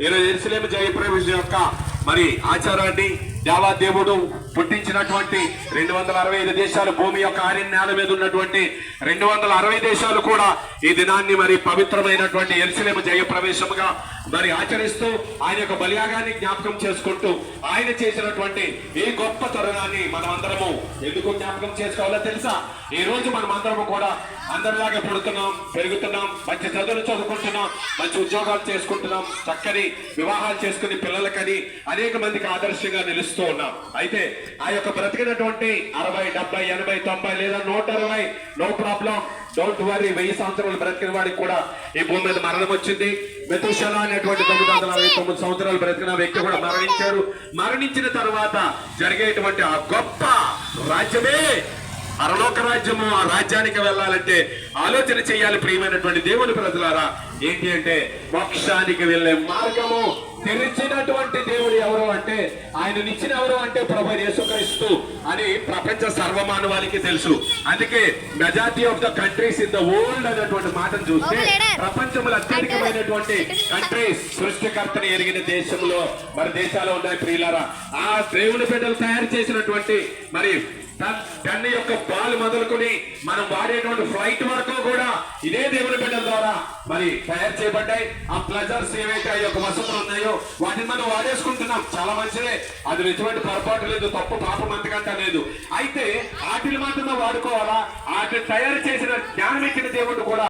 ఈరోజు ఎరుసలేము జయప్రవేశం యొక్క మరి ఆచారాన్ని దేవాదేవుడు పుట్టించినటువంటి రెండు వందల అరవై ఐదు దేశాలు భూమి యొక్క ఆర్య నేల మీద ఉన్నటువంటి రెండు వందల అరవై దేశాలు కూడా ఈ దినాన్ని మరి పవిత్రమైనటువంటి ఎరుసలేము జయప్రవేశముగా మరి ఆచరిస్తూ ఆయన యొక్క బలియాగాన్ని జ్ఞాపకం చేసుకుంటూ ఆయన చేసినటువంటి ఈ గొప్ప తరుణాన్ని మనమందరము ఎందుకు జ్ఞాపకం చేసుకోవాలో తెలుసా? ఈ రోజు మనం అందరము కూడా అందరిలాగే పుడుతున్నాం పెరుగుతున్నాం మంచి చదువులు చదువుకుంటున్నాం మంచి ఉద్యోగాలు చేసుకుంటున్నాం చక్కని వివాహాలు చేసుకుని పిల్లలకని అనేక మందికి ఆదర్శంగా నిలుస్తూ ఉన్నాం. అయితే ఆ యొక్క బ్రతికినటువంటి అరవై డెబ్బై ఎనభై తొంభై లేదా నూట అరవై నో ప్రాబ్లం. డోంట్ వరీ వెయ్యి సంవత్సరాలు బ్రతికిన వాడికి కూడా ఈ భూమి మీద మరణం వచ్చింది. మెతుషల అనేటువంటి తొమ్మిది వందల అరవై తొమ్మిది సంవత్సరాలు బ్రతికిన వ్యక్తి కూడా మరణించారు. మరణించిన తర్వాత జరిగేటువంటి ఆ గొప్ప రాజ్యమే పరలోక రాజ్యము ఆ రాజ్యానికి వెళ్ళాలంటే ఆలోచన చేయాలి ప్రియమైనటువంటి దేవుని ప్రజలారా. ఏంటి అంటే మోక్షానికి వెళ్ళే మార్గము తెరిచినటువంటి దేవుడు ఎవరు అంటే ఆయన ఇచ్చిన ఎవరు అంటే ప్రభు యేసుక్రీస్తు అని ప్రపంచ సర్వమానవాళికి తెలుసు. అందుకే majority of the countries in the world అనేటువంటి మాటను చూస్తే. ప్రపంచంలో అత్యధికమైనటువంటి కంట్రీస్ సృష్టికర్తని ఎరిగిన దేశంలో మరి దేశాలు ఉన్నాయి ప్రియులారా. ఆ దేవుని బిడ్డలు తయారు చేసినటువంటి మరి దాన్ని యొక్క బాల్ మొదలుకొని మనం వాడేటువంటి ఫ్లైట్ వరకు కూడా ఇదే దేవుని బిడ్డల ద్వారా మరి తయారు చేయబడ్డాయి. ఆ ప్లజర్స్ ఏవైతే ఆ యొక్క వసతులు ఉన్నాయో వాటిని మనం వాడేసుకుంటున్నాం. చాలా మంచిదే. అది ఎటువంటి పొరపాటు లేదు. తప్పు పాపం అంతకంటే లేదు. అయితే వాటిని మాత్రమే వాడుకోవాలా? వాటిని తయారు చేసిన జ్ఞానం ఇచ్చిన దేవుడు కూడా